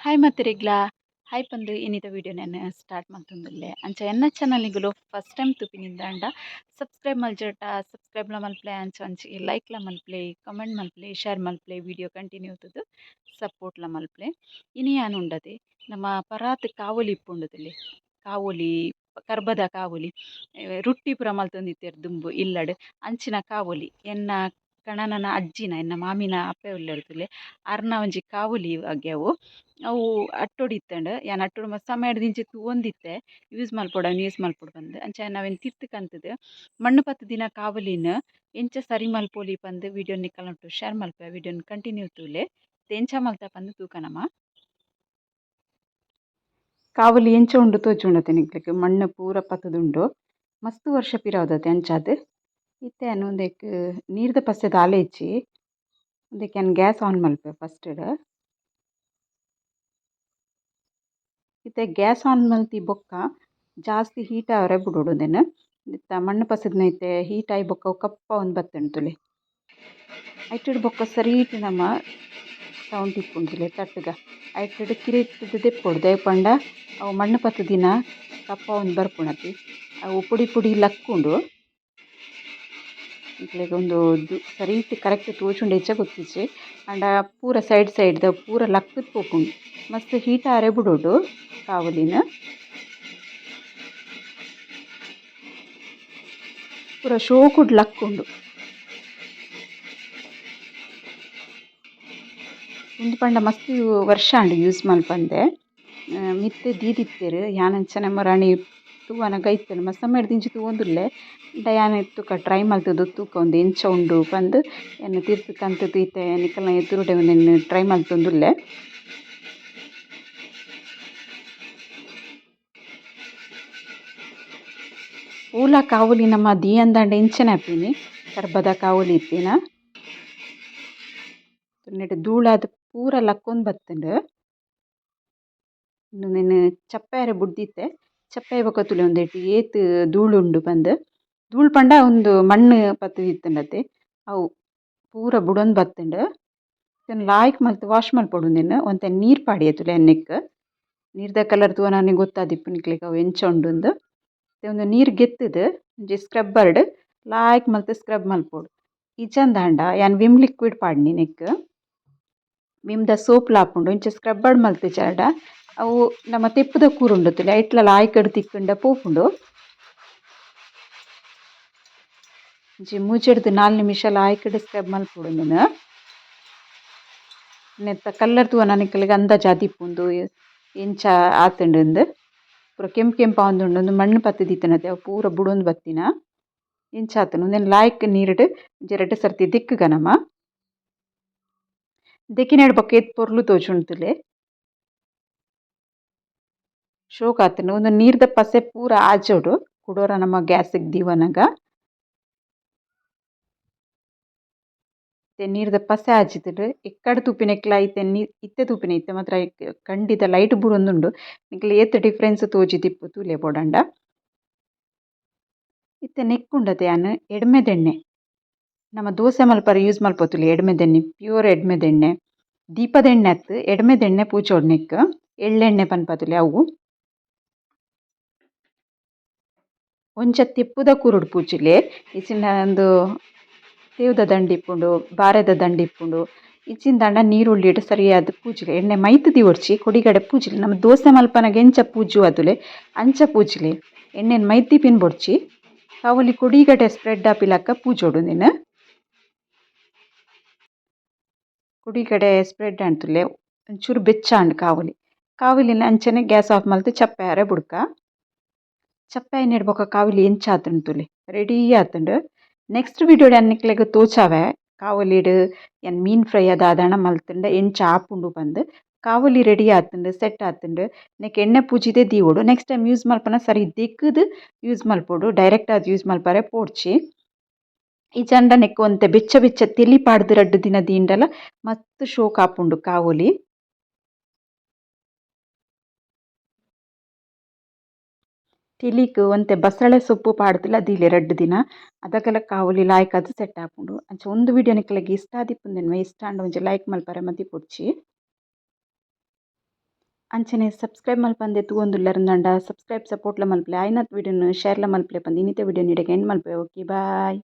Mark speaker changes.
Speaker 1: Hi ಮತ್ತಿರಿಗ್ಲಾ hi ಪಂದು ಏನಿದೆ video ನಾನು start ಮಾಡ್ತುಂದುಲ್ಲೆ ಅಂಚ ಎನ್ನ ಚಾನಲ್ನಿಗುಲು ಫಸ್ಟ್ ಟೈಮ್ ತುಪಿನಿಂದ ಅಂಡ ಸಬ್ಸ್ಕ್ರೈಬ್ ಮಲ್ಜಟ ಸಬ್ಸ್ಕ್ರೈಬ್ಲ ಮಲ್ಪ್ಲೇ ಅಂಚ ಅಂಚಿ ಲೈಕ್ಲ ಮಲ್ಪ್ಲೆ ಕಮೆಂಟ್ ಮಲ್ಪ್ಲೆ ಶೇರ್ ಮಲ್ಪ್ಲೆ ವೀಡಿಯೋ ಕಂಟಿನ್ಯೂ ತುದು ಸಪೋರ್ಟ್ಲ ಮಲ್ಪ್ಲೆ ಇನಿ ಏನು ಉಂಡದೆ ನಮ್ಮ ಪರಾತ್ ಕಾವಲಿ ಇಪ್ಪುಂಡುದುಲ್ಲೆ ಕಾವಲಿ ಕರ್ಬದ ಕಾವಲಿ ರೊಟ್ಟಿ ಪುರ ಮಲ್ತೊಂದಿತ್ತೆರ್ ದುಂಬು ಇಲ್ಲಡ್ ಅಂಚಿನ ಕಾವಲಿ ಎನ್ನ ಕಣನನ ಅಜ್ಜಿನ ಎನ್ನ ಮಾಮಿನ ಅಪ್ಪೆ ಉಲ್ಲೆರ್ ಅರ್ನ ಒಂಜಿ ಕಾವುಲಿ ಆಗ್ಯಾವು ಅವು. ಅಟ್ಟೊಡು ಇತ್ತೆಂಡ್ ಯಾನ್ ಅಟ್ಟೊಡು ಮಸ್ತ್ ಸಮಯಡ್ ದಿಂಚಿ ತೂವೊಂದಿತ್ತೆ ಯೂಸ್ ಮಲ್ಪೊಡಾಂದ್ ಯೂಸ್ ಮಲ್ಪೊಡು ಪಂದ್ ಅಂಚೆ ನಾವೇನು ತಿರ್ತ್ ಮಣ್ಣು ಪತ್ತು ದಿನ ಕಾವುಲಿನ ಎಂಚ ಸರಿ ಮಲ್ಪೊಲಿ ಪಂದ್ ವೀಡಿಯೋ ನಿಕಲ್ನೊಟ್ಟು ಶೇರ್ ಮಲ್ಪೆ ವೀಡಿಯೋನ ಕಂಟಿನ್ಯೂ ತೂಲೆ. ಎಂಚ ಮಲ್ತ ಪಂದ್ ತೂಕನಮ್ಮ ಕಾವಲಿ ಎಂಚ ಉಂಡು ತೋಜುಂಡತೆ ನಿಕ್ಲೆಗ್ ಮಣ್ಣು ಪೂರ ಪತ್ತುದುಂಡು. ಮಸ್ತ್ ವರ್ಷ ಪಿರಾವುದತೆ ಅಂಚಾದ್ ಇತ್ತೆ ಉಂದೆಕ್ ನೀರ್ದ ಪಸ್ಯ ಆಲೆ ಇಜ್ಜಿ ಉಂದೆಕ್ ಯಾನ್ ಗ್ಯಾಸ್ ಆನ್ ಮಲ್ಪೆ ಫಸ್ಟ್ಡ್ ಇತ್ತೆ ಗ್ಯಾಸ್ ಆನ್ ಮಲ್ತಿ ಬೊಕ್ಕ ಜಾಸ್ತಿ ಹೀಟ್ ಆವರೆ ಬುಡೊಡು ಉಂದೆನ್ ಮಣ್ಣು ಪಸದ್ನ ಇತ್ತೆ ಹೀಟ್ ಆಯಿ ಬೊಕ್ಕ ಕಪ್ಪ ಒಂದ್ ಬತ್ತೆಂಡ್ ತುಲೆ. ಐಟಡ್ ಬೊಕ್ಕ ಸರೀಟ್ ನಮ್ಮ ಸೌಂಡ್ ತಿಕ್ಕುಂಡುಲೆ ತಟ್ಟಗ ಐಟಡ್ ಕಿರಿಟ್ ದೆಪ್ಪೊಡು ದೇಪಂಡ ಅವು ಮಣ್ಣ ಪತ್ತ ದಿನ ಕಪ್ಪ ಒಂದ್ ಬರ್ಪುಣತಿ. ಅವು ಪುಡಿ ಪುಡಿ ಲಕ್ಕುಂಡು. ಇತ್ಲೆಗ್ ಉಂದು ಸರೀಟ್ ಕರೆಕ್ಟ್ ತೋಜುಂಡು ಗೊತ್ತಿಜ್ಜಿ ಆಂಡ ಪೂರ ಸೈಡ್ ಸೈಡ್ ದ ಪೂರ ಲಕ್ಕುದು ಪೋಪುಂಡು ಮಸ್ತ್ ಹೀಟ್ ಆರೆ ಬುಡೊಡು ಕಾವಲಿನ. ಪೂರ ಶೋಕುಡ್ ಲಕ್ಕುಂಡು ಉಂದು ಪಂಡ ಮಸ್ತ್ ವರ್ಷ ಆಂಡ್ ಯೂಸ್ ಮಲ್ಪಂದೆ. ಮಿತ್ತ್ ದೀದಿತ್ತೆರ್ ಯಾನ್ ಅಂಚ ನಮ ರಾಣಿ ತೂವನಗ ಇತ್ತೆರ್ ಮಸ್ತ್ ಸಮಯಡ್ ದಿಂಜಿ ತೂವೊಂದುಲ್ಲೆ ಡಯಾನ ತೂಕ ಟ್ರೈ ಮಲ್ತುದು ತೂಕ ಉಂದು ಎಂಚ ಉಂಡು ಪಂದ್ ಎನ್ನ ತಿರ್ತ್ ಕನ್ತುದು ಇತ್ತೆ ನಿಕಲ್ನ ಎದುರುಡೆ ಉಂದೆನ್ ಟ್ರೈ ಮಲ್ತೊಂದುಲ್ಲೆ. ಪೂಲ ಕಾವಲಿ ನಮ ದಿಯಂದಾಂಡ ಇಂಚನೆ ಆಪಿನಿ ಕರ್ಬದ ಕಾವಲಿ ಇತ್ತಿನ. ನೆಟ್ ಧೂಳಾದ ಪೂರ ಲಕ್ಕೊಂದ್ ಬತ್ತುಂಡು. ಉಂದೆನ್ ಚಪ್ಪೆರೆ ಬುಡ್ದಿತ್ತೆ. ಚಪ್ಪೆ ಬೊಕ ತುಲೆ ಉಂದೆಟ್ ಏತ್ ಧೂಳು ಉಂಡು ಪಂದ್. ಧೂಳು ಪಂಡ ಉಂದು ಮಣ್ಣು ಪತ್ತುದು ಇತ್ತ್ಂಡತೆ ಅವು ಪೂರ ಬುಡೊಂದು ಬತ್ತುಂಡ್. ಇದನ್ನ ಲಾಯ್ಕ್ ಮಲ್ತ್ ವಾಶ್ ಮಲ್ಪೊಡು ಉಂದೆನ್ ಒಂತೆ ನೀರ್ ಪಾಡ್ಯೆ ತುಲೆ ಎನ್ನೆಕ್ ನೀರ್ದ ಕಲರ್ ತೂವನ ನನಗೆ ಗೊತ್ತಾದಿಪ್ಪುನು ನಿಕ್ಲೆಗ್ ಅವು ಎಂಚ ಉಂಡುಂದ್. ಉಂದು ನೀರ್ ಗೆತ್ತುದು. ಒಂಜಿ ಸ್ಕ್ರಬ್ಬರ್ಡ್. ಲಾಯ್ಕ್ ಮಲ್ತ್ ಸ್ಕ್ರಬ್ ಮಲ್ಪೊಡು. ಇಜ್ಜಂದಾಂಡ ಯಾನ್ ವಿಮ್ ಲಿಕ್ವಿಡ್ ಪಾಡ್ನಿ ನೆಕ್ಕ್ ವಿಮ್ ದ ಸೋಪ್ ಲಾಪುಂಡು. ಇಂಚ ಸ್ಕ್ರಬ್ಬರ್ಡ್ ಮಲ್ತಿಜಾಂಡ ಅವು ತೆಪ್ಪುದ ಕೂರು ಉಂಡತುಲೆ ಐಟ್ಲ ಲಾಯ್ಕಡ್ ತಿಕ್ಕುಂಡ ಪೋಪುಂಡು. ಜಿ ಮೂಜೆಡ್ದ್ ನಾಲ್ ನಿಮಿಷ ಲಾಯ್ಕಡೆ ಸ್ಕ್ರಬ್ ಮಲ್ಪೊಡು ಉಂದೆನ್ ನೆತ್ತ ಕಲ್ಲರ್ ತೂವನ ನಿಕುಲೆಗ್ ಅಂದಾಜಿ ಆದಿಪ್ಪುಂಡು, ಎಂಚ ಆತುಂಡುಂದ್ ಪೂರ ಕೆಂಪು ಕೆಂಪು ಆವೊಂದುಂಡು ಉಂದು ಮಣ್ಣು ಪತ್ತುದು ಇತ್ತಿನತೆ ಅವು ಪೂರ ಬುಡೊಂದು ಬತ್ತಿನ. ಎಂಚ ಆತುಂಡು ಉಂದೆನ್ ಲಾಯ್ಕ್ ನೀರುಡ್ ಒಂಜಿ ರಡ್ಡ್ ಸರ್ತಿ ದಿಕ್ಕುಗ ನಮ. ದೆಕ್ಕಿನೈಡ್ ಬೊಕ ಏತ್ ಪೊರ್ಲು ಶೋಕ್ ಆತುಂಡು ಉಂದು ನೀರ್ದ ಪಸೆ ಪೂರ ಆಜೋಡು, ಕುಡೊರ ನಮ ಗ್ಯಾಸಿಗೆ ದೀವನಗ. ನೀರ್ದ ಪಸೆ ಆಜಿತ್ತುಂಡ್ ಎಕ್ಕಡ ತೂಪಿನಕ್ಲ ಐತೆ, ನೀ, ಇತ್ತೆ ತೂಪಿನ ಇತ್ತೆ ಮಾತ್ರ ಖಂಡಿತ ಲೈಟ್ ಬೂರೊಂದುಂಡು ನಿಕ್ಲೆ ಏತ್ ಡಿಫರೆನ್ಸ್ ತೋಜಿದಿಪ್ಪು ತೂಲೆ ಬೋಡಂಡ. ಇತ್ತೆ ನೆಕ್ಕ್ ಉಂಡತೆ ಯಾನ್ ಎಡ್ಮೆದೆಣ್ಣೆ ನಮ್ಮ ದೋಸೆ ಮಲ್ಪರ ಯೂಸ್ ಮಲ್ಪೊತುಲೆ ಎಡ್ಮೆದೆಣ್ಣೆ ಪ್ಯೂರ್ ಎಡ್ಮೆದೆಣ್ಣೆ ದೀಪದ ಎಣ್ಣೆ ಅತ್ತ್ ಎಡ್ಮೆದೆಣ್ಣೆ ಪೂಜೊಡು ನೆಕ್ಕ್. ಎಳ್ಳೆಣ್ಣೆ ಪನ್ಪದುಲೆ ಅವು. ಒಂಚ ತೆಪ್ಪುದ ಕೂರುಡು ಪೂಜಿಲೆ ಇಜ್ಜಿಂಡ ಉಂದು ತೇವ್ದ ದಂಡಿ ಇಪ್ಪುಂಡು ಬಾರೆದ ದಂಡಿ ಇಪ್ಪುಂಡು ಇಜ್ಜಿಂದಾಂಡ ನೀರುಳ್ಳಿಡ್ ಸರಿಯಾದ್ ಪೂಜಿಲೆ ಎಣ್ಣೆ ಮೈತ್ ದಿವೊಡ್ಚಿ ಕೊಡಿಗಡೆ ಪೂಜಿಲೆ ನಮ ದೋಸೆ ಮಲ್ಪನಗ ಎಂಚ ಪೂಜುವ ಆತುಲೆ ಅಂಚ ಪೂಜಿಲೆ ಎಣ್ಣೆನ್ ಮೈತ್ ದೀಪಿನ್ ಬೊಡ್ಚಿ ಕಾವೊಲಿ ಕೊಡಿಗಡೆ ಸ್ಪ್ರೆಡ್ ಆಪಿಲಕ ಪೂಜೊಡು ಉಂದೆನ್ ಕೊಡಿಗಡೆ ಸ್ಪ್ರೆಡ್ ಆಂಡ್ತುಲೆ ಒಂಚೂರು ಬೆಚ್ಚ ಆಂಡ್ ಕಾವೊಲಿ ಕಾವೊಲಿನ ಅಂಚನೆ ಗ್ಯಾಸ್ ಆಫ್ ಮಲ್ತ್ ಚಪ್ಪೆ ಆರೆ ಬುಡ್ಕ ಕಾವೊಲಿ ಎಂಚ ಆತುಂಡು ತುಲೆ. ರೆಡಿ ಆತುಂಡ್. ನೆಕ್ಸ್ಟ್ ವೀಡಿಯೋಡ್ ಯಾನ್ ತೋಚಾವೆ ತೋಜಾವೆ ಕಾವೊಲಿಡ್ ಯಾನ್ ಮೀನ್ ಫ್ರೈ ದಾದನ ಮಲ್ತುಂಡ ಎಂಚ ಆಪುಂಡು ಪಂದ್ ಕಾವಲಿ ರೆಡಿ ಆತುಂಡು ಸೆಟ್ ಆತುಂಡು. ನೆಕ್ಕ್ ಎಣ್ಣೆ ಪೂಜಿದೆ ದೀವೊಡು. ನೆಕ್ಸ್ಟ್ ಟೈಮ್ ಯೂಸ್ ಮಲ್ಪನ ಸರಿ ದಿಕ್ಕದು ಯೂಸ್ ಮಲ್ಪೊಡು. ಡೈರೆಕ್ಟ್ ಆದ್ ಯೂಸ್ ಮಲ್ಪರೆ ಪೋಡ್ಚಿ. ಇಜ್ಜಂಡ ನೆಕ್ ಒಂತೆ ಬೆಚ್ಚ ಬೆಚ್ಚ ತೆಲಿ ಪಾಡ್ದ್ ರಡ್ಡ್ ದಿನ ದೀಂಡಲ ಮಸ್ತ್ ಶೋಕ್ ಆಪುಂಡು ಕಾವೊಲಿ. ತೆಲಿಕ್ ಒಂತೆ ಬಸಳೆ ಸೊಪ್ಪು ಪಾಡ್ದಿಲ್ಲ ದೀಲೆ ರಡ್ಡ್ ದಿನ. ಅದಕ್ಕೆಲ್ಲ ಕಾವಲಿ ಲಾಯ್ಕ್ ಅದು ಸೆಟ್ ಆಪುಂಡು ಅಂಚ ಒಂದು ವೀಡಿಯೋ ನಿಕ್ಲೆಗ್ ಇಷ್ಟ ಆದಿಪ್ಪುಂದೆನ್ವೆ ಇಷ್ಟ ಅಂಡ್ ಒಂಚೆ ಲೈಕ್ ಮಲ್ಪರೆ ಮದಿಪೊಡ್ಚಿ ಅಂಚನೆ ಸಬ್ಸ್ಕ್ರೈಬ್ ಮಲ್ಪಂದೆ ತೂವೊಂದುಲ್ಲೆರ್ ಸಬ್ಸ್ಕ್ರೈಬ್ ಸಪೋರ್ಟ್ಲ ಮಲ್ಪಲೆ. ಐನತ್ ವೀಡಿಯೋನು ಶೇರ್ಲ ಮಲ್ಪಲೆ ಪಂದ್. ಇನ್ನಿತ ವಿಡಿಯೋ ನೀಡೆಗೆ ಎಂಡ್ ಮಲ್ಪೆ. Okay bye